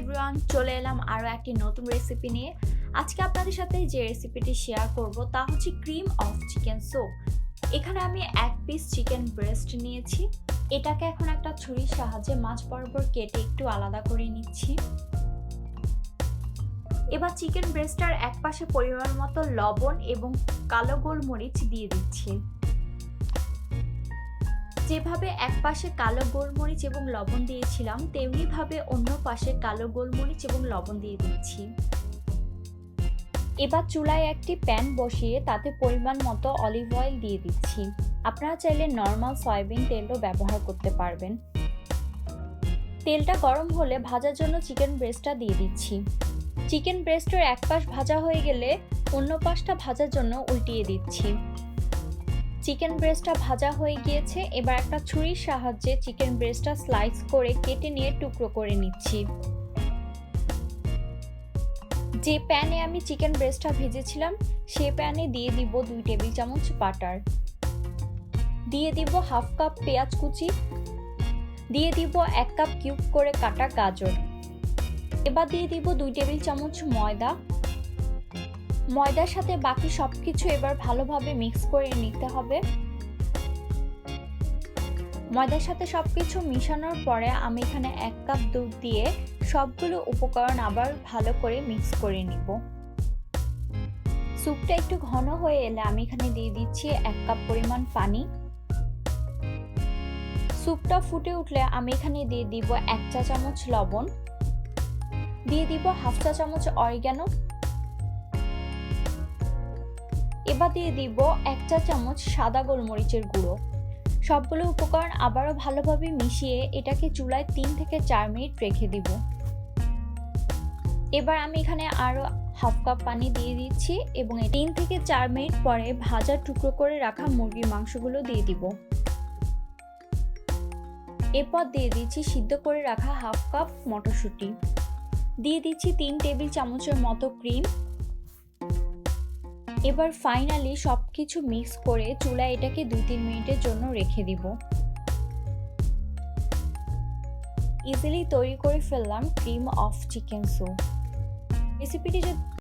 Everyone চলে এলাম আরও একটি নতুন রেসিপি নিয়ে। আজকে আপনাদের সাথে যে রেসিপিটি শেয়ার করব তা হচ্ছে ক্রিম অফ চিকেন স্যুপ এখানে আমি এক পিস চিকেন ব্রেস্ট নিয়েছি। এটাকে এখন একটা ছুরির সাহায্যে মাছ বরাবর কেটে একটু আলাদা করে নিচ্ছি। এবার চিকেন ব্রেস্টার এক পাশে পরিমাণ মতো লবণ এবং কালো গোলমরিচ দিয়ে দিচ্ছি। যেভাবে এক পাশে কালো গোলমরিচ এবং লবণ দিয়েছিলাম, তেমনিভাবে অন্য পাশে কালো গোলমরিচ এবং লবণ দিয়ে দিচ্ছি এবার চুলায় একটি প্যান বসিয়ে তাতে পরিমাণ মতো অলিভ অয়েল দিয়ে দিচ্ছি। আপনারা চাইলে নর্মাল সয়াবিন তেলও ব্যবহার করতে পারবেন। তেলটা গরম হলে ভাজার জন্য চিকেন ব্রেস্টটা দিয়ে দিচ্ছি। চিকেন ব্রেস্টের এক পাশ ভাজা হয়ে গেলে অন্য পাশটা ভাজার জন্য উল্টিয়ে দিচ্ছি। চিকেন ব্রেস্টটা ভাজা হয়ে গিয়েছে, এবার একটা ছুরির সাহায্যে চিকেন ব্রেস্টটা স্লাইস করে কেটে নিয়ে টুকরো করে নিচ্ছি। যে প্যানে আমি চিকেন ব্রেস্টটা ভেজেছিলাম, সে প্যানে দিয়ে দিব দুই টেবিল চামচ বাটার। দিয়ে দিব হাফ কাপ পেঁয়াজ কুচি। দিয়ে দিব এক কাপ কিউব করে কাটা গাজর। এবার দিয়ে দিব দুই টেবিল চামচ ময়দা। ময়দার সাথে বাকি সব কিছু এবার ভালোভাবে মিক্স করে নিতে হবে। ময়দার সাথে সব কিছু মিশানোর পরে আমি এখানে এক কাপ দুধ দিয়ে সবগুলো উপকরণ আবার ভালো করে মিক্স করে নিব। স্যুপটা একটু ঘন হয়ে এলে আমি এখানে দিয়ে দিচ্ছি এক কাপ পরিমাণ পানি। স্যুপটা ফুটে উঠলে আমি এখানে দিয়ে দিব এক চা চামচ লবণ। দিয়ে দিব হাফ চা চামচ অরিগ্যানো। এবার দিয়ে দিব এক চা চামচ সাদা গোলমরিচের গুঁড়ো। সবগুলো উপকরণ আবারও ভালোভাবে মিশিয়ে এটাকে চুলায় তিন থেকে চার মিনিট রেখে দিব। এবার আমি এখানে আরও হাফ কাপ পানি দিয়ে দিচ্ছি এবং তিন থেকে চার মিনিট পরে ভাজা টুকরো করে রাখা মুরগির মাংসগুলো দিয়ে দিব। এরপর দিয়ে দিচ্ছি সিদ্ধ করে রাখা হাফ কাপ মটরশুঁটি। দিয়ে দিচ্ছি তিন টেবিল চামচের মতো ক্রিম এবার ফাইনালি সব কিছু মিক্স করে চুলায় এটাকে দুই তিন মিনিটের জন্য রেখে দিব। ইজিলি তৈরি করে ফেললাম ক্রিম অফ চিকেন স্যুপ রেসিপিটি যদি